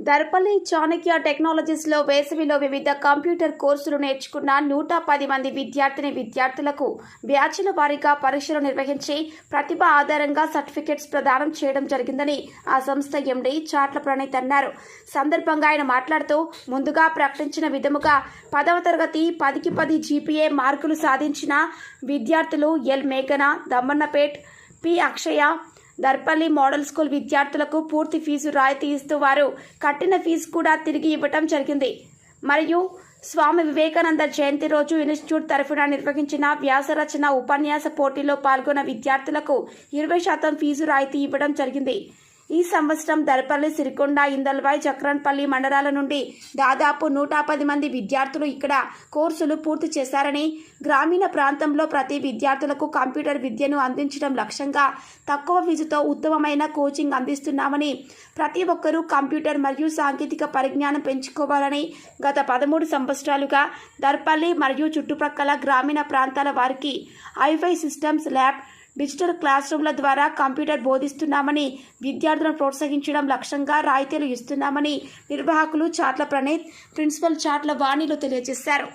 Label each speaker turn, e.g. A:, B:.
A: దర్పల్లి చాణక్య టెక్నాలజీస్లో వేసవిలో వివిధ కంప్యూటర్ కోర్సులు నేర్చుకున్న నూట పది మంది విద్యార్థిని విద్యార్థులకు బ్యాచ్ల వారీగా పరీక్షలు నిర్వహించి ప్రతిభ ఆధారంగా సర్టిఫికెట్స్ ప్రదానం చేయడం జరిగిందని ఆ సంస్థ ఎండీ చాట్ల ప్రణీత్ అన్నారు. సందర్భంగా ఆయన మాట్లాడుతూ ముందుగా ప్రకటించిన విధముగా పదవ తరగతి పదికి పది జీపీఏ మార్కులు సాధించిన విద్యార్థులు ఎల్ మేఘన Dammannapet P Akshaya Darpalli model school విద్యార్థులకు పూర్తి ఫీజు రాయితీ ఇస్తూ వారు కట్టిన ఫీజు కూడా తిరిగి ఇవ్వటం జరిగింది. మరియు స్వామి వివేకానంద జయంతి రోజు ఇన్స్టిట్యూట్ తరఫున నిర్వహించిన వ్యాసరచన ఉపన్యాస పోటీలో పాల్గొన్న విద్యార్థులకు ఇరవై శాతం ఫీజు రాయితీ ఇవ్వడం జరిగింది. ఈ సంవత్సరం దర్పల్లి సిరికొండ ఇందల్వాయ్ చక్రన్పల్లి మండలాల నుండి దాదాపు నూట పది మంది విద్యార్థులు ఇక్కడ కోర్సులు పూర్తి చేశారని గ్రామీణ ప్రాంతంలో ప్రతి విద్యార్థులకు కంప్యూటర్ విద్యను అందించడం లక్ష్యంగా తక్కువ ఫీజుతో ఉత్తమమైన కోచింగ్ అందిస్తున్నామని ప్రతి ఒక్కరూ కంప్యూటర్ మరియు సాంకేతిక పరిజ్ఞానం పెంచుకోవాలని గత పదమూడు సంవత్సరాలుగా దర్పల్లి మరియు చుట్టుప్రక్కల గ్రామీణ ప్రాంతాల వారికి ఐఫై సిస్టమ్స్ ల్యాబ్ డిజిటల్ క్లాస్ రూమ్ల ద్వారా కంప్యూటర్ బోధిస్తున్నామని విద్యార్థులను ప్రోత్సహించడం లక్ష్యంగా రాయితీలు ఇస్తున్నామని నిర్వాహకులు చాట్ల ప్రణీత్ ప్రిన్సిపల్ చాట్ల వాణిలో తెలియజేశారు.